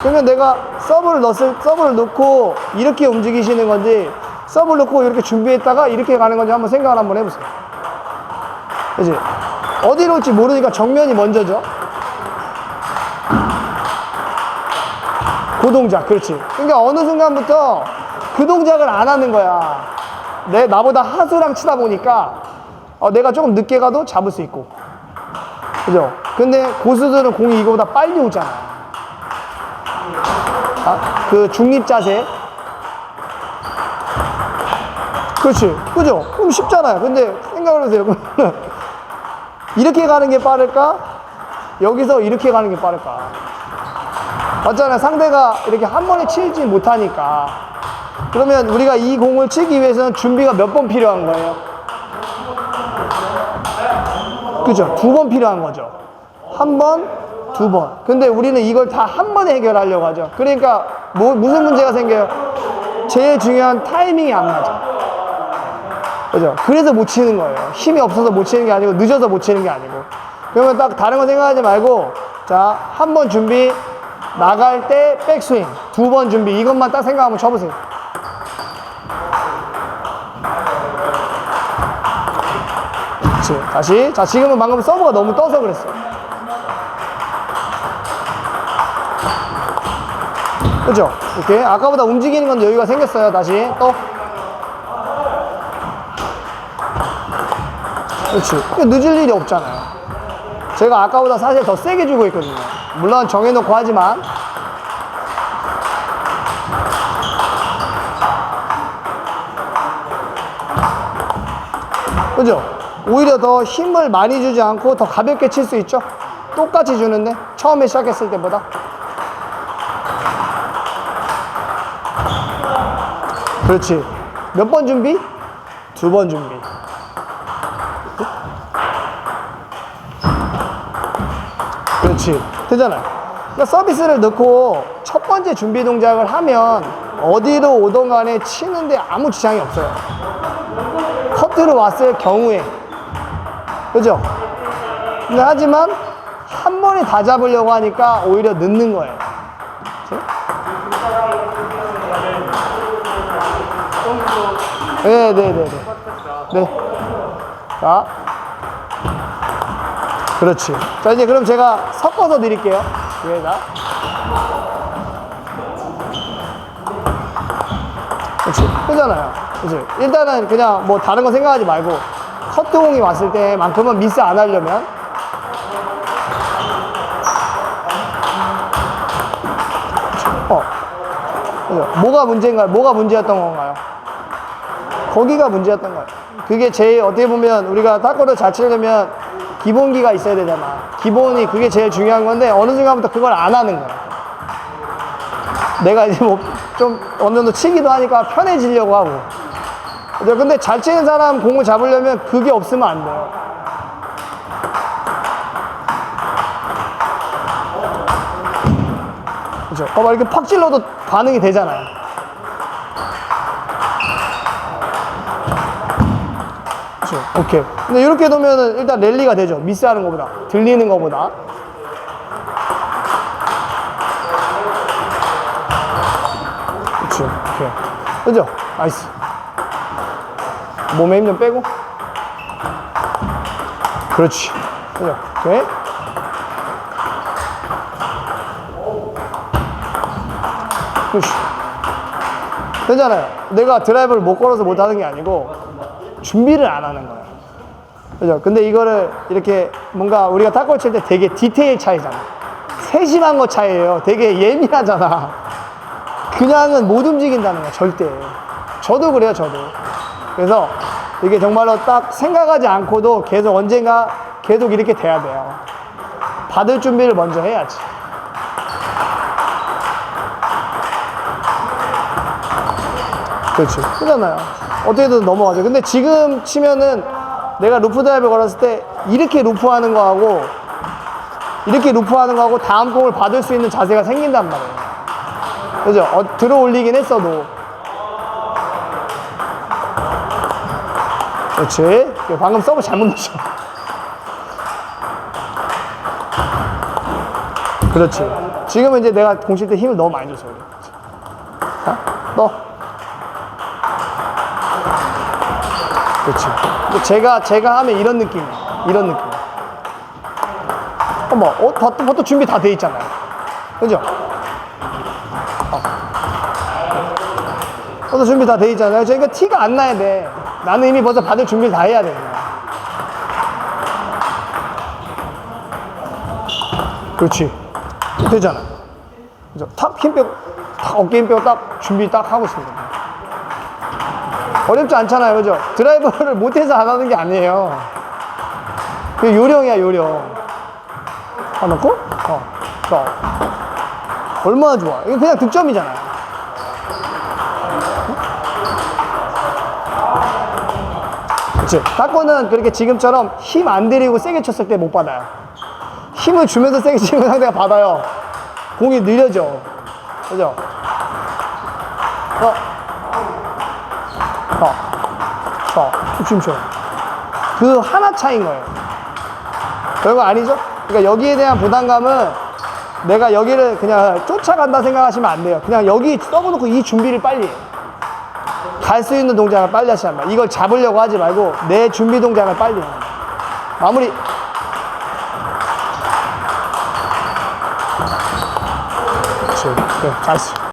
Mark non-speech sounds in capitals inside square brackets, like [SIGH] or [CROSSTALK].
그러면 내가 서브를 넣었을, 서브를 넣고 이렇게 움직이시는 건지 서브를 넣고 이렇게 준비했다가 이렇게 가는 건지 한번 생각을 한번 해보세요. 그지? 어디로 올지 모르니까 정면이 먼저죠. 그 동작, 그렇지. 그러니까 어느 순간부터 그 동작을 안 하는 거야. 내, 나보다 하수랑 치다 보니까 어, 내가 조금 늦게 가도 잡을 수 있고. 그죠? 근데 고수들은 공이 이거보다 빨리 오잖아. 아, 그 중립 자세. 그렇지. 그죠? 그럼 쉽잖아요. 근데 생각을 해보세요. [LAUGHS] 이렇게 가는 게 빠를까? 여기서 이렇게 가는 게 빠를까? 맞잖아요. 상대가 이렇게 한 번에 치지 못하니까. 그러면 우리가 이 공을 치기 위해서는 준비가 몇 번 필요한 거예요? 그죠? 두 번 필요한 거죠. 한 번, 두 번. 근데 우리는 이걸 다 한 번에 해결하려고 하죠. 그러니까 뭐, 무슨 문제가 생겨요? 제일 중요한 타이밍이 안 맞아. 그죠? 그래서 못 치는 거예요. 힘이 없어서 못 치는 게 아니고 늦어서 못 치는 게 아니고. 그러면 딱 다른 거 생각하지 말고 자, 한 번 준비 나갈 때 백스윙 두 번 준비 이것만 딱 생각 한번 쳐보세요. 그렇지. 다시. 자, 지금은 방금 서브가 너무 떠서 그랬어. 그죠? 이렇게. 아까보다 움직이는 건 여유가 생겼어요. 다시. 또. 그렇지. 그 늦을 일이 없잖아요. 제가 아까보다 사실 더 세게 주고 있거든요. 물론 정해놓고 하지만. 그죠? 오히려 더 힘을 많이 주지 않고 더 가볍게 칠 수 있죠? 똑같이 주는데 처음에 시작했을 때보다 그렇지 몇 번 준비? 두 번 준비 그렇지 되잖아요 그러니까 서비스를 넣고 첫 번째 준비 동작을 하면 어디로 오던 간에 치는데 아무 지장이 없어요 커트로 왔을 경우에 그죠? 하지만 한 번에 다 잡으려고 하니까 오히려 늦는 거예요. 그치? 네, 네, 네, 네. 네. 자. 그렇지. 자, 이제 그럼 제가 섞어서 드릴게요. 위에다. 그렇지. 끄잖아요. 그렇지. 일단은 그냥 뭐 다른 거 생각하지 말고 커트공이 왔을 때만큼은 미스 안 하려면 어. 뭐가 문제인가요? 뭐가 문제였던 건가요? 거기가 문제였던 거예요. 그게 제일 어떻게 보면 우리가 탁구를 잘 치려면 기본기가 있어야 되잖아. 기본이 그게 제일 중요한 건데 어느 순간부터 그걸 안 하는 거야. 내가 이제 뭐 좀 어느 정도 치기도 하니까 편해지려고 하고. 근데 잘 치는 사람 공을 잡으려면 그게 없으면 안 돼요. 그죠? 봐봐, 이렇게 팍 찔러도 반응이 되잖아요. 오케이. 근데 이렇게 놓으면은 일단 랠리가 되죠. 미스하는 것보다. 들리는 것보다. 그렇죠. 오케이. 그죠? 나이스. 몸에 힘 좀 빼고. 그렇지. 그죠? 오케이. 그렇지. 되잖아요. 내가 드라이브를 못 걸어서 못 하는 게 아니고 준비를 안 하는 거예요. 그죠? 근데 이거를 이렇게 뭔가 우리가 탁구를 칠 때 되게 디테일 차이잖아. 세심한 거 차이예요. 되게 예민하잖아. 그냥은 못 움직인다는 거야, 절대. 저도 그래요, 저도. 그래서 이게 정말로 딱 생각하지 않고도 계속 언젠가 계속 이렇게 돼야 돼요. 받을 준비를 먼저 해야지. 그렇지. 그잖아요. 어떻게든 넘어가죠. 근데 지금 치면은 내가 루프 드라이브 걸었을 때 이렇게 루프 하는 거하고 이렇게 루프 하는 거하고 다음 공을 받을 수 있는 자세가 생긴단 말이에요. 그죠? 어, 들어 올리긴 했어도. 그렇지. 방금 서브 잘못 넣었죠. 그렇지. 지금은 이제 내가 공칠 때 힘을 너무 많이 그래. 자, 너. 그렇지. 제가 제가 하면 이런 느낌이야. 이런 느낌. 어머, 어, 다, 벌써 준비 다 돼 있잖아요. 그죠? 어. 벌써 준비 다 돼 있잖아요. 저희가 티가 안 나야 돼. 나는 이미 벌써 받을 준비를 다 해야 거야. 그렇지. 되잖아. 그죠? 탁힘 빼고, 탁 어깨 힘 빼고 딱 준비 딱 하고 있습니다. 어렵지 않잖아요. 그죠? 드라이버를 [LAUGHS] 못해서 안 하는 게 아니에요. 그 요령이야, 요령. 하나 넣고, 어, 자. 얼마나 좋아. 이거 그냥 득점이잖아. 그치. 탁구는 그렇게 지금처럼 힘 안 들이고 세게 쳤을 때 못 받아요. 힘을 주면서 세게 치면 상대가 받아요. 공이 느려져. 그죠? 어. 어. 어. 지금처럼. 그 하나 차인 거예요. 별거 아니죠? 그러니까 여기에 대한 부담감은 내가 여기를 그냥 쫓아간다 생각하시면 안 돼요. 그냥 여기 써놓고 이 준비를 빨리 해요. 갈 수 있는 동작을 빨리 하시란 말이야. 이걸 잡으려고 하지 말고 내 준비 동작을 빨리 해요. 마무리. 그렇지. 그래, 잘했어.